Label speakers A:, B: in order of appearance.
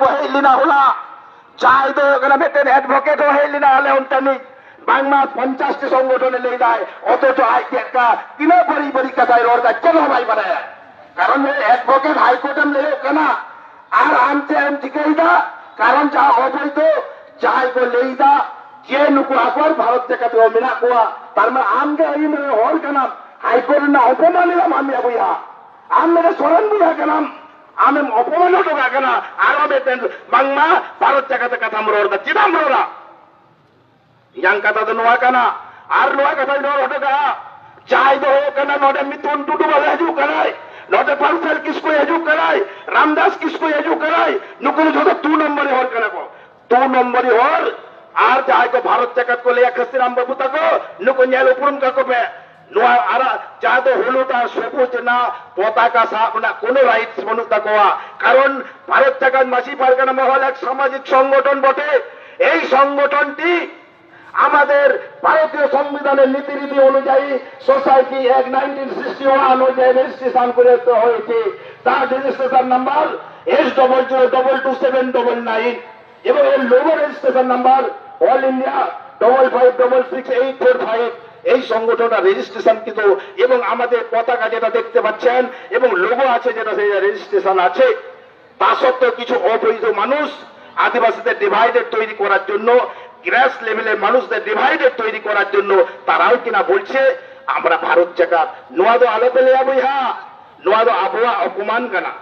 A: ko heilina hula চাইদো মেটেন অ্যাডভোকেটও হেলিনা হলে উনটানি বাংলা পঞ্চাশটি সংগঠনে লেগে যায় অথচ আইকে একটা কিনা পরি পরীক্ষা ওর কাছে কেন ভাই পারে কারণ অ্যাডভোকেট হাইকোর্টে লেগে কেনা। আর আনতে আন ঠিকাইদা কারণ যা অবৈধ যাই গো লেইদা যে নুকু আকর ভারত থেকে তো মিনা কুয়া। তার মানে আমগে এই হর কেনাম। হাইকোর্ট না অপমানিলাম আমি বুইহা আমরা সরেন বুইহা কেনাম। আমি অপমান হতো কাকে না আর বেতেন বাংমা ভারত জায়গাতে কথা ওর চিদাম tu nuwa kana ar nuwa kata nor hoto ka chai do ho kana note mitun tudu wala haju kanai note parsal kisko haju kanai ramdas kisko haju kanai nukul jodo tu number hor kana ko tu number hor আর যাই কো ভারত জাকাত কো লিয়া খসিরাম বাবু তাকো নুকো Niall উপরুম কা কো pay নোয়া আর যা তো হলুদ আর সবুজ না পতাকা সাপ না কোন রাইটস মানুষ তাকোয়া কারণ ভারত জাকাত মাসি পারগানা মহল এক সামাজিক সংগঠন বটে এই সংগঠনটি আমাদের ভারতীয় সংবিধানের নীতিরীতি অনুযায়ী সোসাইটি এক নাইনটিন সিক্সটি ওয়ান অনুযায়ী রেজিস্ট্রেশন করে হয়েছে তার registration number S double zero double two seven double nine এবং এর logo registration number all India double five double six eight four five এই সংগঠনটা রেজিস্ট্রেশন কিন্তু এবং আমাদের পতাকা যেটা দেখতে পাচ্ছেন এবং লোগো আছে যেটা সেই রেজিস্ট্রেশন আছে, তা সত্ত্বেও কিছু অবৈধ মানুষ আদিবাসীদের ডিভাইডেড তৈরি করার জন্য গ্রাস লেভেলের মানুষদের ডিভাইডেড তৈরি করার জন্য তারাও কিনা বলছে, আমরা ভারত জায়গা নোয়াদো আলো পেলে যাব ইহা নোয়াদো আবহাওয়া অপমান কানা।